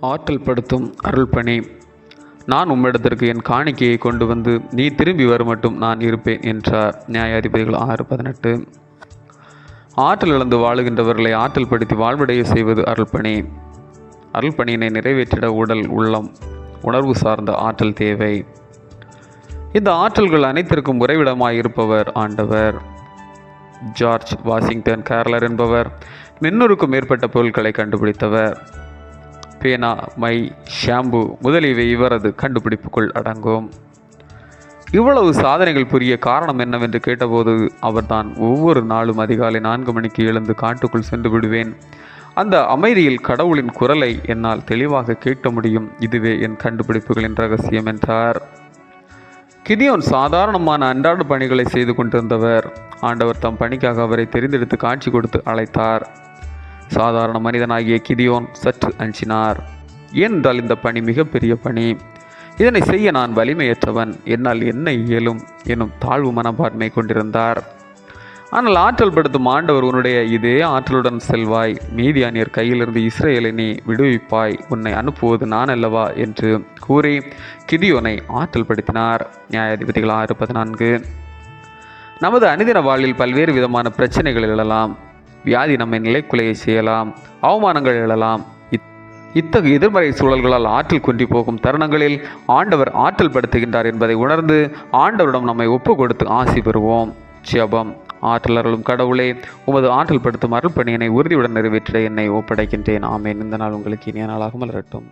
ஆற்றல் படுத்தும் அருள்பணி நான் உம்மிடத்திற்கு என் காணிக்கையை கொண்டு வந்து நீ திரும்பி வரும் மட்டும் நான் இருப்பேன் என்றார் நியாயாதிபதிகள் ஆறு பதினெட்டு. ஆற்றல் இழந்து வாழுகின்றவர்களை ஆற்றல் படுத்தி வாழ்வடைய செய்வது அருள்பணி அருள்பணியினை நிறைவேற்றிட உடல் உள்ளம் உணர்வு சார்ந்த ஆற்றல் தேவை. இந்த ஆற்றல்கள் அனைத்திற்கும் உறைவிடமாய் இருப்பவர் ஆண்டவர். ஜார்ஜ் வாஷிங்டன் கேரளர் என்பவர் மின்னூறுக்கும் மேற்பட்ட பொருட்களை கண்டுபிடித்தவர். பேனா மை ஷாம்பு முதலியவை இவரது கண்டுபிடிப்புக்குள் அடங்கும். இவ்வளவு சாதனைகள் புரிய காரணம் என்னவென்று கேட்டபோது அவர்தான் ஒவ்வொரு நாளும் அதிகாலை நான்கு மணிக்கு எழுந்து காட்டுக்குள் சென்று விடுவேன். அந்த அமைதியில் கடவுளின் குரலை என்னால் தெளிவாக கேட்க முடியும். இதுவே என் கண்டுபிடிப்புகளின் ரகசியம் என்றார். கிதியோன் சாதாரணமான அன்றாட பணிகளை செய்து கொண்டிருந்தவர். ஆண்டவர் தம் பணிக்காக அவரை தெரிந்தெடுத்து காட்சி கொடுத்து அழைத்தார். சாதாரண மனிதனாகிய கிதியோன் சற்று அஞ்சினார். ஏனென்றால் இந்த பணி மிகப்பெரிய பணி. இதனை செய்ய நான் வலிமையற்றவன். என்னால் என்ன இயலும் எனும் தாழ்வு மனப்பான்மை கொண்டிருந்தார். ஆனால் ஆற்றல் படுத்தும் ஆண்டவர் உன்னுடைய இதே ஆற்றலுடன் செல்வாய். மீதியானியர் கையிலிருந்து இஸ்ரேலை நீ விடுவிப்பாய். உன்னை அனுப்புவது நான் அல்லவா? என்று கூறி கிதியோனை ஆற்றல் படுத்தினார். நியாயாதிபதிகள் ஆறு பதினான்கு. நமது அனுதின வாழ்வில் பல்வேறு விதமான பிரச்சனைகள் எழலாம். வியாதி நம்மை நிலைக்குலையை செய்யலாம் அவமானங்கள் எழலாம். இத்- இத்தகைய எதிர்மறை சூழல்களால் ஆற்றல் குன்றி போகும் தருணங்களில் ஆண்டவர் ஆற்றல் படுத்துகின்றார் என்பதை உணர்ந்து ஆண்டவரிடம் நம்மை ஒப்பு கொடுத்து ஆசி பெறுவோம். ஜபம். ஆற்றல் அருளும் கடவுளே உமது ஆற்றல் படுத்தும் அருள் பணியினை உறுதியுடன் நிறைவேற்றிட என்னை ஒப்படைக்கின்றேன். ஆமேன். இந்த நாள் உங்களுக்கு இனிய நாளாக மலரட்டும்.